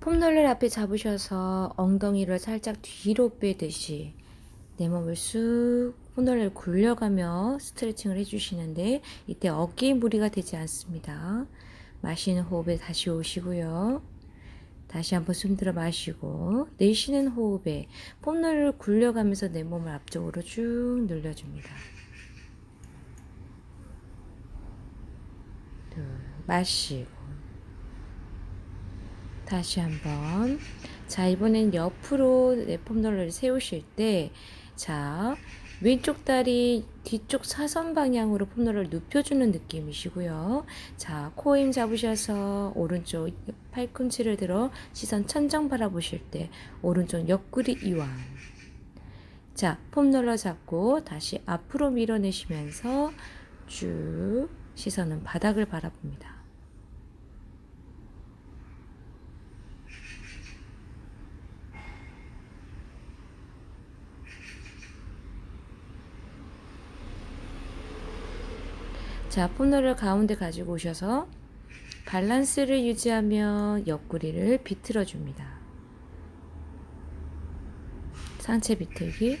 폼롤러 앞에 잡으셔서 엉덩이를 살짝 뒤로 빼듯이 내 몸을 쑥 폼롤러를 굴려가며 스트레칭을 해주시는데 이때 어깨에 무리가 되지 않습니다. 마시는 호흡에 다시 오시고요. 다시 한번 숨 들어 마시고 내쉬는 호흡에 폼롤러를 굴려가면서 내 몸을 앞쪽으로 쭉 늘려줍니다. 둘, 마시고 다시 한번 자 이번엔 옆으로 내 폼롤러를 세우실 때 자 왼쪽 다리 뒤쪽 사선 방향으로 폼롤러를 눕혀주는 느낌이시고요. 자, 코 힘 잡으셔서 오른쪽 팔꿈치를 들어 시선 천정 바라보실 때 오른쪽 옆구리 이완. 자, 폼롤러 잡고 다시 앞으로 밀어내시면서 쭉 시선은 바닥을 바라봅니다. 자, 폼롤러 가운데 가지고 오셔서 밸런스를 유지하며 옆구리를 비틀어 줍니다. 상체 비틀기.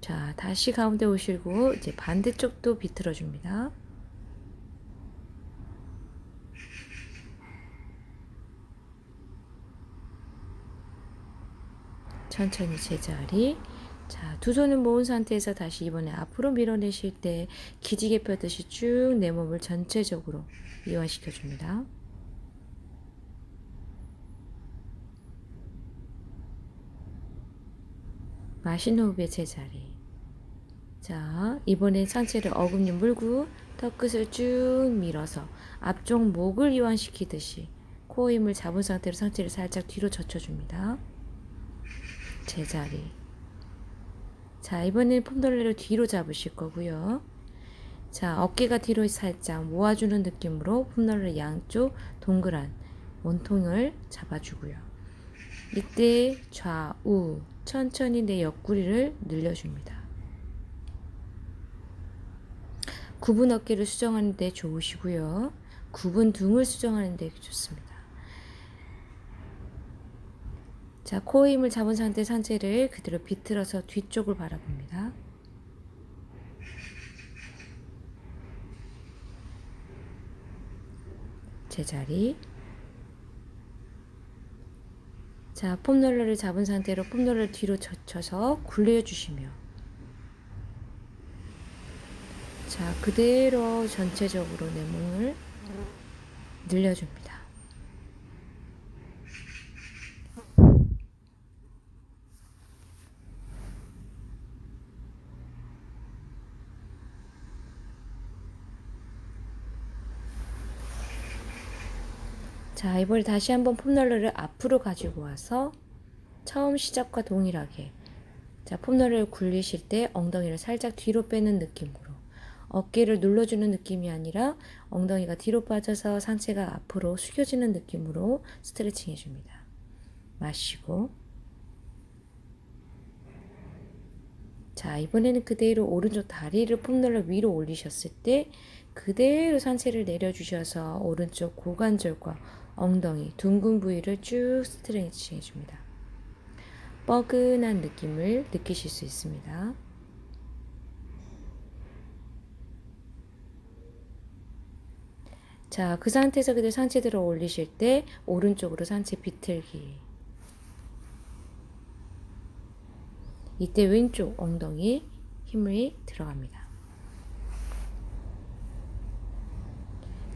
자, 다시 가운데 오시고 이제 반대쪽도 비틀어 줍니다. 천천히 제자리. 자, 두 손을 모은 상태에서 다시 이번에 앞으로 밀어내실 때 기지개 펴듯이 쭉 내 몸을 전체적으로 이완시켜 줍니다. 마신 호흡에 제자리. 자, 이번엔 상체를 어금니 물고 턱끝을 쭉 밀어서 앞쪽 목을 이완시키듯이 코 힘을 잡은 상태로 상체를 살짝 뒤로 젖혀줍니다. 제자리. 자, 이번엔 폼돌레를 뒤로 잡으실 거고요. 자, 어깨가 뒤로 살짝 모아주는 느낌으로 폼롤러 양쪽 동그란 원통을 잡아주고요. 이때 좌우 천천히 내 옆구리를 늘려줍니다. 굽은 어깨를 수정하는 데 좋으시고요. 굽은 등을 수정하는 데 좋습니다. 자, 코 힘을 잡은 상태 상체를 그대로 비틀어서 뒤쪽을 바라봅니다. 제자리. 자, 폼롤러를 잡은 상태로 폼롤러를 뒤로 젖혀서 굴려주시며 자, 그대로 전체적으로 내 몸을 늘려줍니다. 자, 이번에 다시 한번 폼롤러를 앞으로 가지고 와서 처음 시작과 동일하게. 자, 폼롤러를 굴리실 때 엉덩이를 살짝 뒤로 빼는 느낌으로. 어깨를 눌러주는 느낌이 아니라 엉덩이가 뒤로 빠져서 상체가 앞으로 숙여지는 느낌으로 스트레칭 해줍니다. 마시고. 자, 이번에는 그대로 오른쪽 다리를 폼롤러 위로 올리셨을 때 그대로 상체를 내려주셔서 오른쪽 고관절과 엉덩이, 둥근 부위를 쭉 스트레칭 해줍니다. 뻐근한 느낌을 느끼실 수 있습니다. 자, 그 상태에서 그대로 상체 들어 올리실 때 오른쪽으로 상체 비틀기. 이때 왼쪽 엉덩이 힘이 들어갑니다.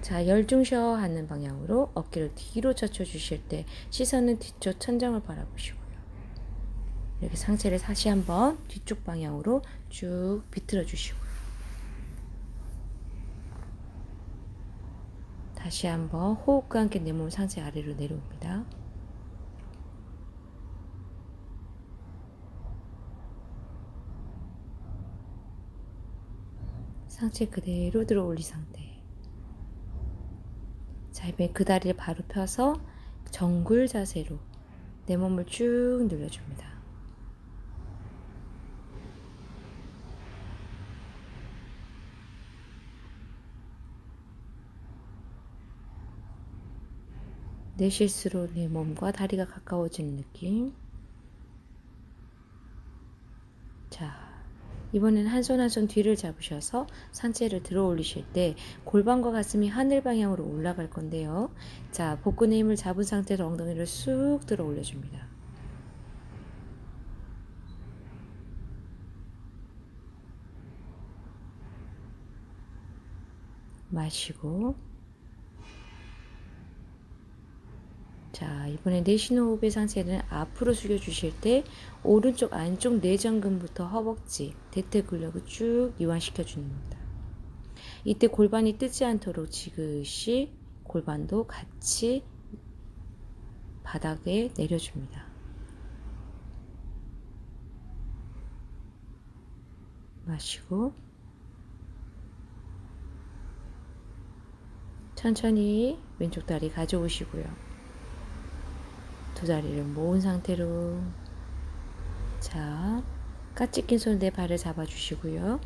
자, 열중셔 하는 방향으로 어깨를 뒤로 젖혀 주실 때 시선은 뒤쪽 천장을 바라보시고요. 이렇게 상체를 다시 한번 뒤쪽 방향으로 쭉 비틀어 주시고요. 다시 한번 호흡과 함께 내 몸 상체 아래로 내려옵니다. 상체 그대로 들어 올린 상태. 자이면 그 다리를 바로 펴서 정글 자세로 내 몸을 쭉 늘려줍니다. 내쉴수록 내 몸과 다리가 가까워지는 느낌. 자, 이번엔 한 손 한 손 뒤를 잡으셔서 상체를 들어 올리실 때 골반과 가슴이 하늘 방향으로 올라갈 건데요. 자, 복근의 힘을 잡은 상태로 엉덩이를 쑥 들어 올려줍니다. 마시고 자, 이번에 내쉬는 호흡의 상체는 앞으로 숙여 주실 때 오른쪽 안쪽 내전근부터 허벅지, 대퇴 근력을 쭉 이완시켜 겁니다. 이때 골반이 뜨지 않도록 지그시 골반도 같이 바닥에 내려줍니다. 마시고 천천히 왼쪽 다리 가져오시고요. 두 다리를 모은 상태로 자 까치 낀손 내 발을 잡아주시고요.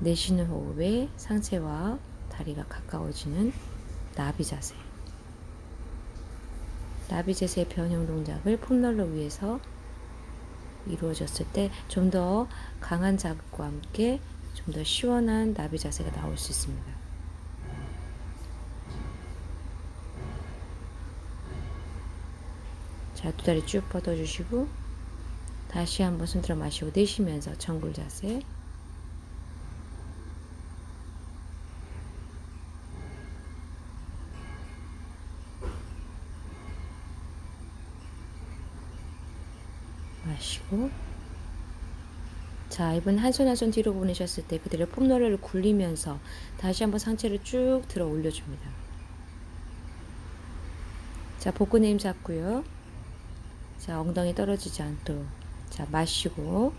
내쉬는 호흡에 상체와 다리가 가까워지는 나비 자세. 나비 자세의 변형 동작을 폼롤러 위에서 이루어졌을 때 좀 더 강한 자극과 함께 좀 더 시원한 나비 자세가 나올 수 있습니다. 자, 두 다리 쭉 뻗어주시고 다시 한번 손 들어 마시고 내쉬면서 정굴 자세 마시고 자, 이번 한 손 한 손 뒤로 보내셨을 때 그대로 폼롤러를 굴리면서 다시 한번 상체를 쭉 들어 올려줍니다. 자, 복근의 힘 잡고요. 자, 엉덩이 떨어지지 않도록. 자, 마시고.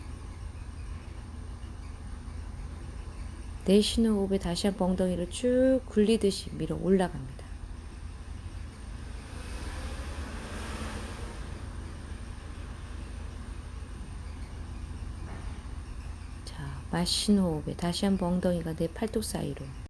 내쉬는 호흡에 다시 한번 엉덩이를 쭉 굴리듯이 밀어 올라갑니다. 자, 마시는 호흡에 다시 한번 엉덩이가 내 팔뚝 사이로.